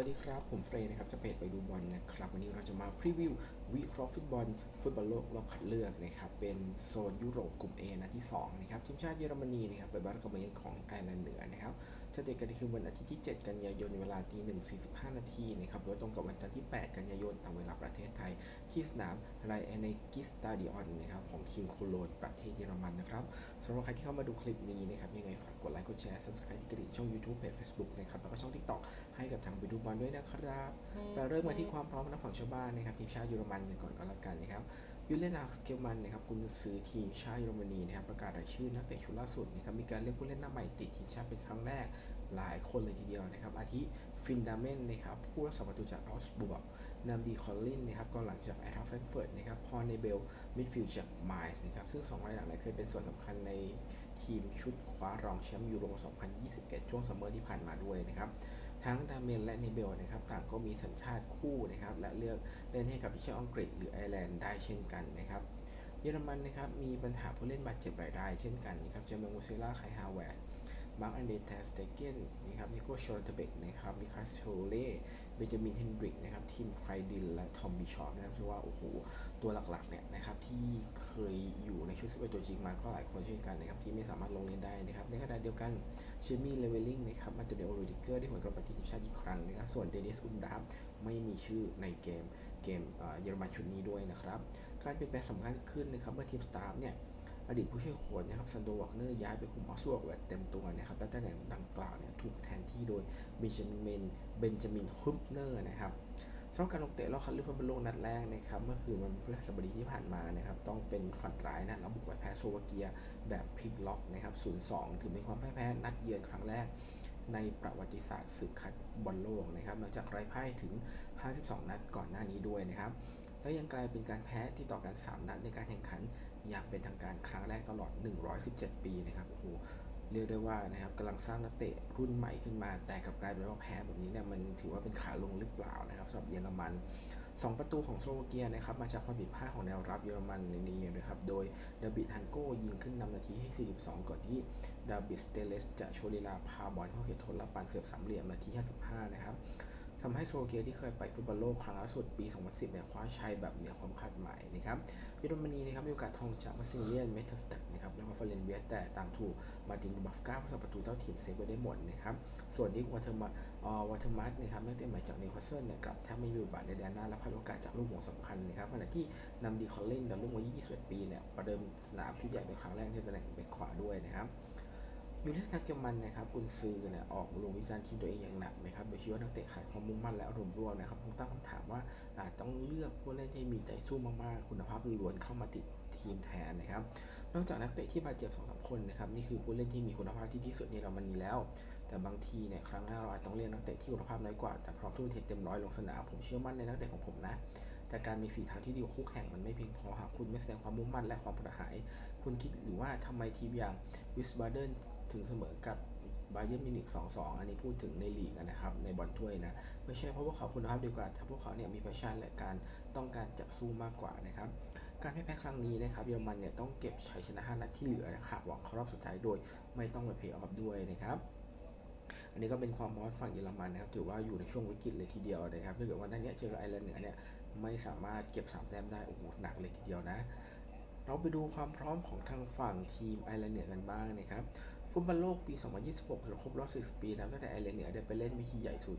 วัสดีครับ ผมเฟรย์นะครับจะเพจไปดูบอลนะครับ วันนี้เราจะมาพรีวิววิเคราะห์ฟุตบอล ฟุตบอลโลกรอบคัดเลือกนะครับ เป็นโซนยุโรปกลุ่ม A นะที่ 2 นะครับ ทีมชาติเยอรมนีนะครับไปบ้านกับเมของไอร์แลนด์เหนือนะครับจะเตะกันในคืนวันอาทิตย์ที่ 7 กันยายนเวลาตี1.45นาทีนะครับโดยตรงกับวันจันทร์ที่ 8 กันยายนตามเวลาประเทศไทย ที่สนามไรแอนเนกิสตาดิออนนะครับของทีมโคโลนประเทศเยอรมันนะครับสำหรับใครที่เข้ามาดูคลิปนี้นะครับยังไงฝากกดไลค์กดแชร์ subscribe ที่กระดิ่งช่อง YouTube เพจ Facebook นะครับแล้วก็ช่อง TikTok ให้กับทางไปดูบอลด้วยนะครับเราเริ่มมาที่ความพร้อมของฝั่งชาวบ้านนะครับทีมชาติเยอรมันกันก่อนก็แล้วกันนะครับ ยูเลนาสเกลมันนะครับกุนซือทีมชาติเยอรมนีนะครับประกาศรายชื่อนักเตะชุดล่าสุดนะครับมีการเรียกผู้เล่นหน้าใหม่ติดทีมชาติเป็นครั้งแรกหลายคนเลยทีเดียวนะครับ อาทิฟินดาเมนนะครับผู้รักษาประตูจากอัลสบูร์กนำดีคอลลินนะครับกองหลังจากแอตทาแฟรงก์เฟิร์ตนะครับพอเนเบลมิดฟิลด์จากไมล์นะครับซึ่งสองรายหลังเนี่ยเคยเป็นส่วนสำคัญในทีมชุดคว้ารองแชมป์ยูโร 2021 ช่วงซัมเมอร์ที่ผ่านมาด้วยนะครับ ทั้งดาเมนและเนเบลนะครับต่างก็มีสัญชาติคู่นะครับและเลือกเล่นให้กับทีมชาติอังกฤษหรือไอร์แลนด์ได้เช่นกันนะครับเยอรมันนะครับมีปัญหาผู้เล่นบาดเจ็บรายได้เช่นกันนะครับเจมิมูซิล่าไคฮาวเวร์ด มาร์กอันเดนเทสเตเกนนะครับนิโก้ชอร์เทเบกนะครับมิคัสโชเล่เบนจามินเฮนดริกนะครับทีมไครดินและทอมบิชอปนะครับเชื่อว่าโอ้โหตัวหลักๆเนี่ยนะครับที่เคยอยู่ในชุด11ตัวจริงมาก็หลายคนเช่นกันนะครับที่ไม่สามารถลงเล่นได้นะครับในขณะเดียวกันเชมี่เลเวลลิงนะครับมาตัวเดลรูดิเกอร์ได้ผลกลับมาที่ทีมชาติอีกครั้งนะครับส่วนเดนิสอุนดาฟไม่มีชื่อในเกมเกมเยอรมันชุดนี้ด้วยนะครับการเปลี่ยนแปลงสำคัญขึ้นนะครับเมื่อทีมสตาฟเนี่ย อดีตผู้ช่วยโค้ชนะครับซันโดวอกเนอร์ย้ายไปคุมออสซวกแบบเต็มตัวนะครับและตำแหน่งดังกล่าวเนี่ยถูกแทนที่โดยเบนจามินเบนจามินฮุบเนอร์นะครับสำหรับการลงเตะรอบคัดเลือกฟุตบอลโลกนัดแรกนะครับเมื่อคืนวันพฤหัสบดีที่ผ่านมานะครับต้องเป็นฝันร้ายนะเราบุกไปแพ้โซวาเกียแบบพลิกล็อกนะครับ0-2 ถือเป็นความพ่ายแพ้นัดเยือนครั้งแรกในประวัติศาสตร์ศึกคัดบอลโลกนะครับหลังจากไร้พ่ายถึง 52 นัดก่อนหน้านี้ด้วยนะครับและยังกลายเป็นการแพ้ที่ต่อกัน 3 นัดในการแข่งขัน อย่างเป็นทางการครั้งแรกตลอด 117 ปีนะครับโอ้โหเรียกได้ว่านะครับกำลังสร้างนักเตะรุ่นใหม่ขึ้นมา แต่กลับกลายเป็นว่าแพ้แบบนี้เนี่ยมันถือว่าเป็นขาลงหรือเปล่านะครับสำหรับเยอรมัน 2 ประตูของโซโลวาเกียนะครับมาจากความผิดพลาดของแนวรับเยอรมันในนี้นะครับโดยดาบิดฮันโกยิงขึ้นนำนาทีให้ 42 ก่อนที่ดาบิดสเตเลสจะโชลิลาพาบอลเข้าเขตโทษรับปานเสียบสามเหลี่ยมนาที 55 นะครับ ทำให้โซโลวาเกียที่เคยไปฟุตบอลโลกครั้งล่าสุดปี 2010 เนี่ยคว้าชัยแบบเหนือความคาดหมายนะครับเยอรมนีนะครับมีโอกาสทองจากมาซิเลียนเมทัสตักนะครับแล้วก็ฟาเรนเวียแต่ตามถูกมาตินบัฟก้าผู้สัประตูเจ้าถิ่นเซฟไว้ได้หมดนะครับส่วนนิกวอเทอร์มาออวอเทอร์มัสนะครับนักเตะใหม่จากนิวคาสเซิลเนี่ยกลับแทบไม่มีบทบาทในแดนหน้าและพลาดโอกาสจากลูกหม่งสำคัญนะครับขณะที่นำดีคอลเลนดาวรุ่งวัย21 ปีเนี่ยประเดิมสนามชุดใหญ่เป็นครั้งแรกที่ตำแหน่งแบ็คขวาด้วยนะครับ ยูริสนาเกลมันนะครับกุนซือเนี่ยออกลงวิจารณ์ทีมตัวเองอย่างหนักนะครับโดยชี้ว่านักเตะขาดความมุ่งมั่นและอารมณ์ร่วมนะครับคงตั้งคำถามว่าอาจต้องเลือกผู้เล่นที่มีใจสู้มากๆ คุณภาพล้วนเข้ามาติดทีมแทนนะครับ นอกจากนักเตะที่บาดเจ็บสองสามคนนะครับนี่คือผู้เล่นที่มีคุณภาพที่ดีสุดในเรามันนี้แล้ว แต่บางทีเนี่ยครั้งหน้าเราอาจต้องเรียกนักเตะที่คุณภาพน้อยกว่าแต่พร้อมทุ่มเทเต็มร้อยลงสนามผมเชื่อมั่นในนักเตะของผมนะแต่การมีฝีเท้าที่ดีกว่าคู่แข่งมันไม่เพียงพอหากคุณไม่แสดงความมุ่งมั่นและความกระหาย คุณคิดหรือว่าทำไมทีมอย่างวิสบาเดน ถึงเสมอกับบาเยิร์นมิวนิก2-2 อันนี้พูดถึงในลีกนะครับ ในบอลถ้วยนะ ไม่ใช่เพราะพวกเขาคุณภาพดีกว่า แต่พวกเขาเนี่ยมีแพชชั่นและการต้องการจะสู้มากกว่านะครับ การแพ้ครั้งนี้นะครับ เยอรมันเนี่ยต้องเก็บชัยชนะ5นัดที่เหลือนะครับหวังเข้ารอบสุดท้ายโดยไม่ต้องไปเพย์ออฟด้วยนะครับอันนี้ก็เป็นความมอสฝั่งเยอรมันนะครับถือว่าอยู่ในช่วงวิกฤตเลยทีเดียวนะครับถ้าเกิดว่าท่านเนี้ยเจอไอร์แลนด์เหนือเนี่ยไม่สามารถเก็บ3แต้มได้โอ้โหหนักเลยทีเดียวนะ เราไปดูความพร้อมของทางฝั่งทีมไอร์แลนด์เหนือกันบ้างนะครับ ฟุตบอลโลกปี 2026ถือครบรอบ40ปีนะตั้งแต่ไอร์แลนด์เหนือได้ไปเล่นวิธีใหญ่สุด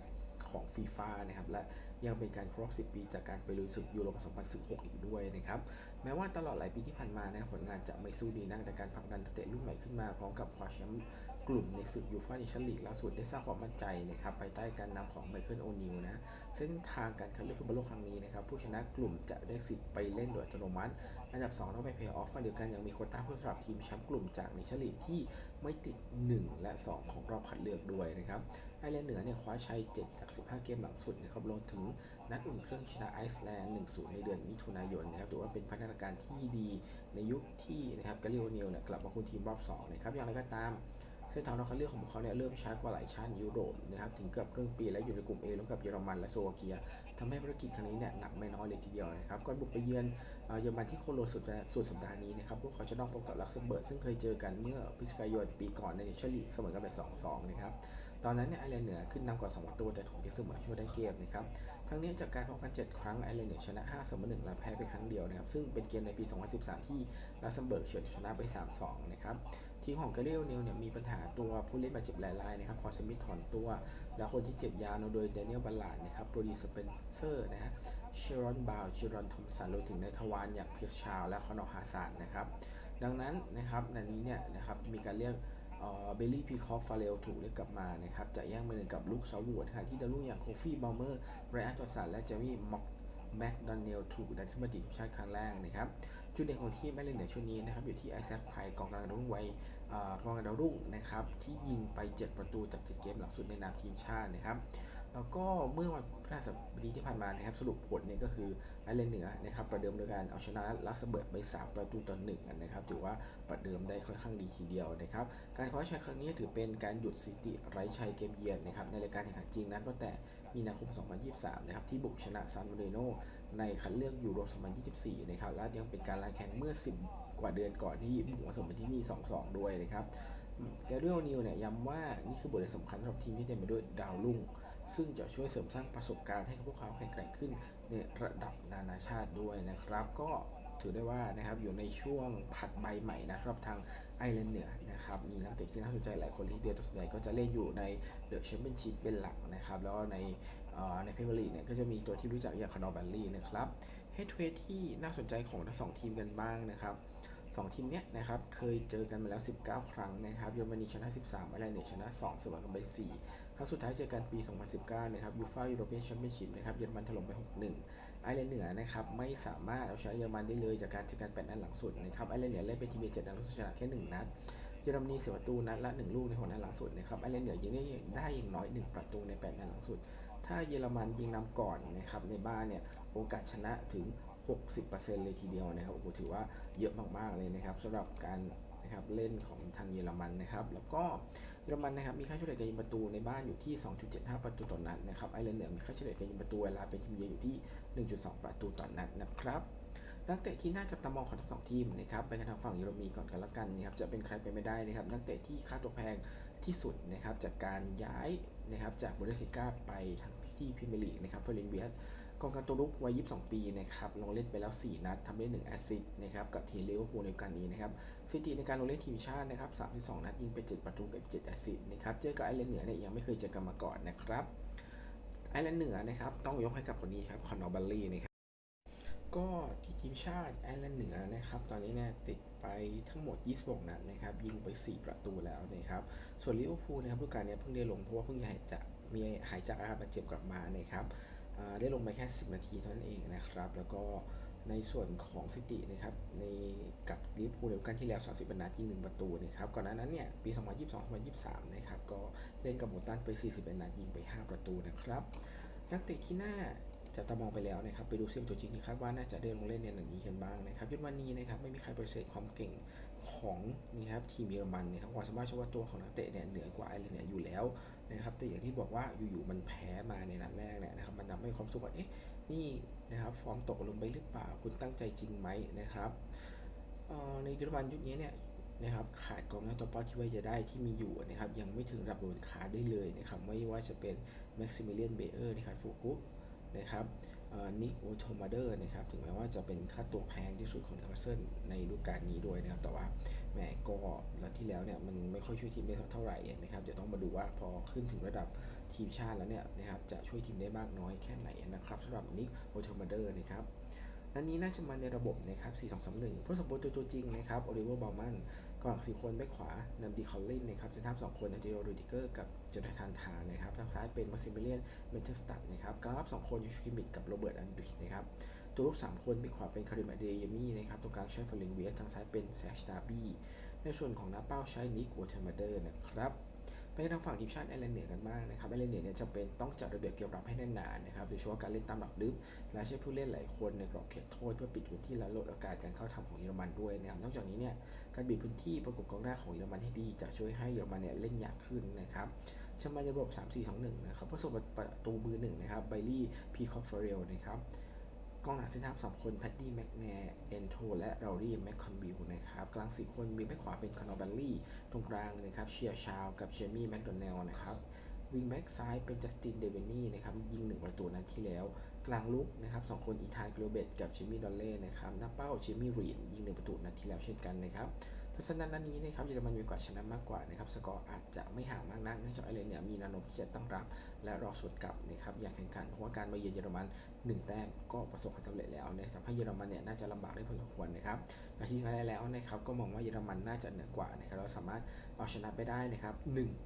ของฟีฟ่านะครับและยังเป็นการครบ10 ปีจากการไปลุยศึกยูโร 2016 อีกด้วยนะครับแม้ว่าตลอดหลายปีที่ผ่านมานะผลงานจะไม่สู้ดีนักแต่การผลักดันเตะรุ่นใหม่ขึ้นมาพร้อมกับคว้าแชมป์กลุ่มในศึกยูฟ่าเนชั่นลีกล่าสุดได้สร้างความมั่นใจนะครับภายใต้การนำของไมเคิลโอนิลนะซึ่งทางการคัดเลือกฟุตบอลโลกครั้งนี้นะครับผู้ชนะกลุ่มจะได้สิทธิ์ไปเล่นโดยอัตโนมัติ อันดับ 2 ต้องไปเพย์ออฟกันเดียวกันยังมีโคต้าเพื่อสำหรับทีมแชมป์กลุ่มจากในชั่นลีกที่ไม่ติด 1 และ 2 ของรอบคัดเลือกด้วยนะครับไอร์แลนด์เหนือเนี่ยคว้าชัย 7 จาก 15 เกมหลังสุดนะครับรวมถึงนัดอุ่นเครื่องชนะไอซ์แลนด์ 1-0 ในเดือนมิถุนายนนะครับถือว่าเป็นพัฒนาการที่ดีในยุคที่นะครับกาลิโอเนียลเนี่ยกลับมาคุมทีมรอบ2นะครับอย่างไรก็ตาม เส้นทางรอบคัดเลือกของพวกเขาเนี่ยเริ่มช้ากว่าหลายชาติยุโรปนะครับถึงเกือบครึ่งปีและอยู่ในกลุ่ม A ร่วมกับเยอรมันและโซโลวาเกียทำให้ภารกิจครั้งนี้เนี่ยหนักไม่น้อยเลยทีเดียวนะครับก่อนบุกไปเยือนเยอรมันที่โคโลนสุดสุดสัปดาห์นี้นะครับพวกเขาจะต้องพบกับลักเซมเบิร์กซึ่งเคยเจอกันเมื่อพฤศจิกายนปีก่อนในเนชั่นลีกเสมอกันไป2-2นะครับตอนนั้นเนี่ยไอร์แลนด์เหนือขึ้นนำก่อน2ประตูแต่ถูกตีเสมอช่วยได้เกมนะครับทั้งนี้จากการพบกัน 7 ครั้งไอร์แลนด์เหนือชนะ5เสมอ1และแพ้ไปครั้งเดียวนะครับซึ่งเป็นเกมในปี 2013 ที่ลักเซมเบิร์กเฉือนชนะไป 3-2 นะครับ ทีมของกาเรียลเนลเนี่ยมีปัญหาตัวผู้เล่นบาดเจ็บหลายๆนะครับคอนสมิธถอนตัว แล้วคนที่เจ็บยาวโดยเดนิเอลบัลลาดนะครับโบรีสเปนเซอร์นะฮะเชรอนบาวเชรอนทอมสันรวมถึงในทวารอย่างเพียร์ชาว และคอนอฮาซานนะครับ ดังนั้นนะครับในนี้เนี่ยนะครับมีการเรียกเบลลี่พีคอฟฟาเรลถูกเรียกกลับมานะครับจะแย่งมือหนึ่งกับลูกซาวูดค่ะที่ดาวรุ่งอย่างโคฟี่บอลเมอร์ไรอันตัวสันและเจมี่ม็อกแม็กดอนเนลถูกดันขึ้นมาติดทีมชาติครั้งแรกนะครับ จุดเด่นของทีมแมเลนเหนือช่วงนี้นะครับอยู่ที่ไอแซคไพรกองกลางดาวรุ่งไวกองกลางดาวรุ่งนะครับที่ยิงไป 7 ประตูจาก 7 เกมหลังสุดในนามทีมชาตินะครับ แล้วก็เมื่อวันพฤหัสบดีที่ผ่านมานะครับสรุปผลเนี่ยก็คือไอร์แลนด์เหนือนะครับประเดิมโดยการเอาชนะลักเซมเบิร์กไป 3 ประตูต่อหนึ่งนะครับถือว่าประเดิมได้ค่อนข้างดีทีเดียวนะครับการคว้าชัยครั้งนี้ถือเป็นการหยุดสถิติไร้ชัยเกมเยือนนะครับในรายการแข่งขันจริงนั้นตั้งแต่มีนาคม 2023 นะครับที่บุกชนะซานมาเรโนในคัดเลือกยูโร 2024 นะครับและยังเป็นการลาแข่งเมื่อ 10 กว่าเดือนก่อนที่บุกมาสมที่นี่ 2-2 ด้วยนะครับแกเรียลนิวเนี่ยย้ำว่านี่คือบทเรียนสำคัญสำหรับทีมที่เต็มไปด้วยดาวรุ่ง ซึ่งจะช่วยเสริมสร้างประสบการณ์ให้กับพวกเขาแข็งแกร่งขึ้นในระดับนานาชาติด้วยนะครับ ก็ถือได้ว่านะครับอยู่ในช่วงผัดใบใหม่นะสำหรับ ทางไอร์แลนด์เหนือนะครับมีนักเตะที่น่าสนใจหลายคนที่เดียวตัวส่วนใหญ่ก็จะเล่นอยู่ในเดอะแชมเปี้ยนชิพเป็นหลักนะครับ แล้วในในพรีเมียร์ลีกเนี่ยก็จะมีตัวที่รู้จักอย่างคานอร์แบลลี่นะครับเฮดเวทที่น่าสนใจของทั้งสองทีมกันบ้างนะครับ สองทีมเนี้ยนะครับเคยเจอกันมาแล้ว 19 ครั้งนะครับเยอรมนีชนะ 13ไอร์แลนด์เหนือชนะ 2 เสมอกันไป 4 ครั้งสุดท้ายเจอกันปี 2019 นะครับยูฟ่ายูโรเปียนแชมเปี้ยนชิพนะครับเยอรมันถล่มไป 6-1 ไอร์แลนด์เหนือนะครับไม่สามารถเอาชนะเยอรมันได้เลยจากการเจอกันแปดนัดหลังสุดนะครับไอร์แลนด์เหนือเล่นเป็นทีมเจ็ดนัดแล้วชนะแค่ 1 นัดเยอรมนีเสียประตูนัดละ 1 ลูกในหกนัดหลังสุดนะครับไอร์แลนด์เหนือยิงได้ได้อย่างน้อย 1 ประตูใน 8 นัดหลังสุด ถ้าเยอรมันยิงนำก่อนนะครับในบ้านเนี่ยโอกาสชนะถึง 60%เลยทีเดียวนะครับโอ้โหถือว่าเยอะมากๆเลยนะครับสำหรับการนะครับเล่นของทางเยอรมันนะครับ แล้วก็เยอรมันนะครับมีค่าเฉลี่ยการยิงประตูในบ้านอยู่ที่ 2.75 ประตูต่อนัดนะครับไอร์แลนด์เหนือมีค่าเฉลี่ยการยิงประตูเวลาเป็นทีมเยือนอยู่ที่ 1.2 ประตูต่อนัดนะครับนักเตะที่น่าจับตามองของทั้งสองทีมนะครับไปกันทางฝั่งเยอรมนีก่อนกันละกันนะครับจะเป็นใครไปไม่ได้นะครับนักเตะที่ค่าตัวแพงที่สุดนะครับจากการย้ายนะครับจากบูเดสลิก้าไปทางที่พรีเมร์ลีนะครับเฟรนเวียส กองกลางตัวรุกวัย 22 ปีนะครับลงเล่นไปแล้ว 4 นัดทำได้ 1 แอสซิสต์นะครับกับทีมลิเวอร์พูลในการนี้นะครับสถิติในการลงเล่นทีมชาตินะครับ 32 นัดยิงไป 7 ประตูกับ 7 แอสซิสต์นะครับเจอกับไอร์แลนด์เหนือเนี่ยยังไม่เคยเจอกันมาก่อนนะครับไอร์แลนด์เหนือนะครับต้องยกให้กับคนนี้ครับคอนอร์บัลลี่นะครับก็ที่ทีมชาติไอร์แลนด์เหนือนะครับตอนนี้เนี่ยติดไปทั้งหมด 26 นัดนะครับยิงไป 4 ประตูแล้วนะครับส่วนลิเวอร์พูลนะครับฤดูกาลนี้เพิ่งได้ลงเพราะว่าเพิ่งหายจากมีหายจากอาการบาดเจ็บกลับมานะครับ ได้ลงไปแค่ 10 นาทีเท่านั้นเองนะครับ แล้วก็ในส่วนของสตินะครับในกับลิเวอร์พูลในฤดูกาลที่แล้ว 30นัดยิง1ประตูนะครับก่อนหน้านั้นเนี่ยปี 2022-2023 นะครับก็เล่นกับโมตันไป 41นัดยิงไป 5 ประตูนะครับ นักเตะที่น่าจะตามองไปแล้วนะครับไปดูเสียงตัวจริงที่คาดว่าน่าจะได้ลงเล่นในนัดนี้กันบ้างนะครับยุทธวันนี้นะครับไม่มีใครปฏิเสธความเก่ง ของนี่ครับทีมเยอรมันเนะครับความสามารถเฉพาะตัวของนักเตะเนี่ยเหนือกว่าไอร์แลนด์เหนืออยู่แล้วนะครับแต่อย่างที่บอกว่าอยู่ๆมันแพ้มาในนัดแรกเนี่ยนะครับมันทำให้ความรู้สึกว่าเอ๊ะนี่นะครับฟอร์มตกลงไปหรือเปล่าคุณตั้งใจจริงไหมนะครับในเยอรมันยุคนี้เนี่ยนะครับขาดกองหน้าตัวเป้าที่ว่าจะได้ที่มีอยู่นะครับยังไม่ถึงระดับโดนขาได้เลยนะครับไม่ว่าจะเป็นแม็กซิมิเลียนเบเออร์นะครับฟูคุกนะครับ นิกโอโทมาเดอร์นะครับถึงแม้ว่าจะเป็นค่าตัวแพงที่สุดของเนวอร์เซนในฤดูกาลนี้ด้วยนะครับ แต่ว่าแหมก็แล้วที่แล้วเนี่ยมันไม่ค่อยช่วยทีมได้สักเท่าไหร่นะครับจะต้องมาดูว่าพอขึ้นถึงระดับทีมชาติแล้วเนี่ยนะครับจะช่วยทีมได้มากน้อยแค่ไหนนะครับสำหรับนิกโอโทมาเดอร์นะครับนันนี้น่าจะมาในระบบนะครับ 4-2-3-1ผู้สมบูรณ์ตัวจริงนะครับโอลิเวอร์บอลมัน กองหลังสี่คนแบ็คขวานำดีคอลลินนะครับเซนทัพสองคนอันเดโรดูดิเกอร์กับเจอร์ทานทานนะครับทางซ้ายเป็นมาซิมิเลียนเมนเทสตัดนะครับกลางรับสองคนยูชูคิมิดกับโรเบิร์ตอันดริชนะครับตัวรุกสามคนปีกขวาเป็นคาริมาเดเยมี่นะครับตรงกลางใช้ฟลินเวียสทางซ้ายเป็นแซชดาบี้ในส่วนของหน้าเป้าใช้นิกวอเทอร์มาเดอร์นะครับ ไปทางฝั่งทีมชาติไอร์แลนด์เหนือกันบ้างนะครับไอร์แลนด์เหนือเนี่ยจำเป็นต้องจัดระเบียบเกี่ยวรับให้แน่นหนานะครับโดยเฉพาะการเล่นตามหลักลึกและใช้ผู้เล่นหลายคนในกรอบเขตโทษเพื่อปิดพื้นที่และลดโอกาสการเข้าทำของเยอรมันด้วยนะครับนอกจากนี้เนี่ยการบีบพื้นที่ประกบกองหน้าของเยอรมันให้ดีจะช่วยให้เยอรมันเนี่ยเล่นยากขึ้นนะครับชมาระบบ 3 4 2 1นะครับประสบประตูมือหนึ่งนะครับไบลี่พีคอฟเฟเรลนะครับ กองหลังเซนทรัมสองคนแพตตี้แม็กแนร์เอนโทและเรารี่แมคคอนบิลนะครับกลางสี่คนมีแบ็คขวาเป็นคอนอร์บัลลี่ตรงกลางนะครับเชียร์ชาวกับเจมี่แมคโดนัลล์นะครับวิงแบ็กซ้ายเป็นจัสตินเดเวนี่นะครับยิงหนึ่งประตูนัดที่แล้ว กลางลุกนะครับสองคนอีธานกลเบตกับจิมมี่ดอลเล่นะครับหน้าเป้าจิมมี่รีดยิงหนึ่งประตูนัดที่แล้วเช่นกันนะครับ ทัศนะนัดนี้นะครับเยอรมันมีโอกาสชนะมากกว่านะครับสกอร์อาจจะไม่ห่างมากนักเนื่องจากไอร์แลนด์เนี่ยมีแนวโน้มที่จะตั้งรับ และรอสวนกลับนะครับอย่างแข่งขันเพราะว่าการมาเยือนเยอรมัน 1 แต้มก็ประสบความสำเร็จแล้วนะครับทำให้เยอรมันเนี่ยน่าจะลำบากได้พอสมควรนะครับนาทีสุดท้ายแล้วนะครับก็มองว่าเยอรมันน่าจะเหนือกว่านะครับเราสามารถเอาชนะไปได้นะครับ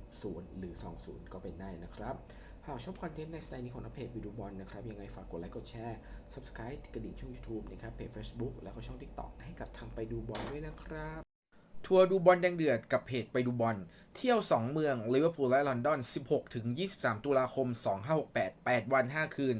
1-0 หรือ 2-0 ก็เป็นได้นะครับหากชอบคอนเทนต์ในสไตล์นี้ของนักเพจวิดีโอบอลนะครับยังไงฝากกดไลค์กดแชร์ Subscribe กระดิ่งช่อง YouTube นะครับเพจ Facebook แล้วก็ช่อง TikTok ให้กับทางไปดูบอลด้วยนะครับ ทัวร์ดูบอลแดงเดือดกับเพจไปดูบอล เที่ยว 2 เมืองลิเวอร์พูลและลอนดอน 16-23 ตุลาคม 2568 8 วัน 5 คืน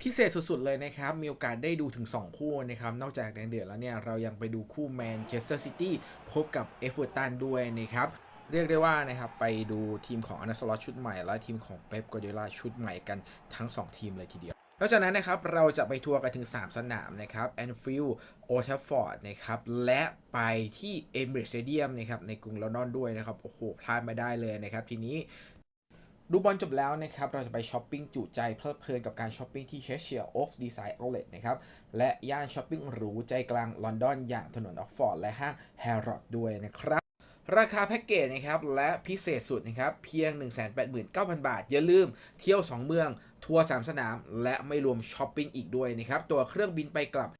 พิเศษสุดๆ เลยนะครับ มีโอกาสได้ดูถึง 2 คู่นะครับ นอกจากแดงเดือดแล้วเนี่ย เรายังไปดูคู่แมนเชสเตอร์ซิตี้พบกับเอฟเวอร์ตันด้วยนะครับเรียกได้ว่านะครับไปดูทีมของอนาสลอชุดใหม่ และทีมของเป๊ปกวาร์ดิโอลาชุดใหม่กันทั้ง 2 ทีมเลยทีเดียว นอกจากนั้นนะครับเราจะไปทัวร์กันถึง 3 สนามนะครับแอนฟิลด์โอทัฟฟอร์ดนะครับและไปที่เอมิเรตสเตเดียมนะครับในกรุงลอนดอนด้วยนะครับ โอ้โห พลาดไม่ได้เลยนะครับ ทีนี้ดูบอลจบแล้วนะครับ เราจะไปช้อปปิ้งจุใจเพลิดเพลินกับการช้อปปิ้งที่เชสเชียร์โอ๊กส์ดีไซน์เอาเลทนะครับ และย่านช้อปปิ้งหรูใจกลางลอนดอนอย่างถนนออกฟอร์ดและห้างแฮร์รอดด้วยนะครับ ราคาแพ็กเกจนะครับ และพิเศษสุดนะครับ เพียง 189,000 บาท อย่าลืมเที่ยว 2 เมือง ทัวร์3สนาม และไม่รวมช้อปปิ้งอีกด้วยนะครับ ตัวเครื่องบินไปกลับ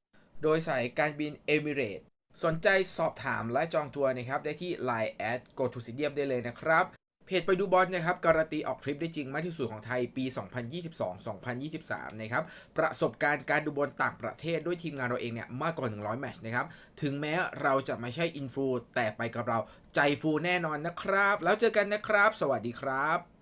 โดยสายการบินเอมิเรตสนใจสอบถามและจองทัวร์นะครับ ได้ที่ Line at go to stadium ได้เลยนะครับ เพจไปดูบอลนะครับ การันตีออกทริปได้จริงมากที่สุดของไทยปี 2022-2023 นะครับ ประสบการณ์การดูบอลต่างประเทศด้วยทีมงานเราเองเนี่ยมากกว่า 100 แมตช์นะครับ ถึงแม้เราจะไม่ใช่อินฟูแต่ไปกับเราใจฟูแน่นอนนะครับ แล้วเจอกันนะครับ สวัสดีครับ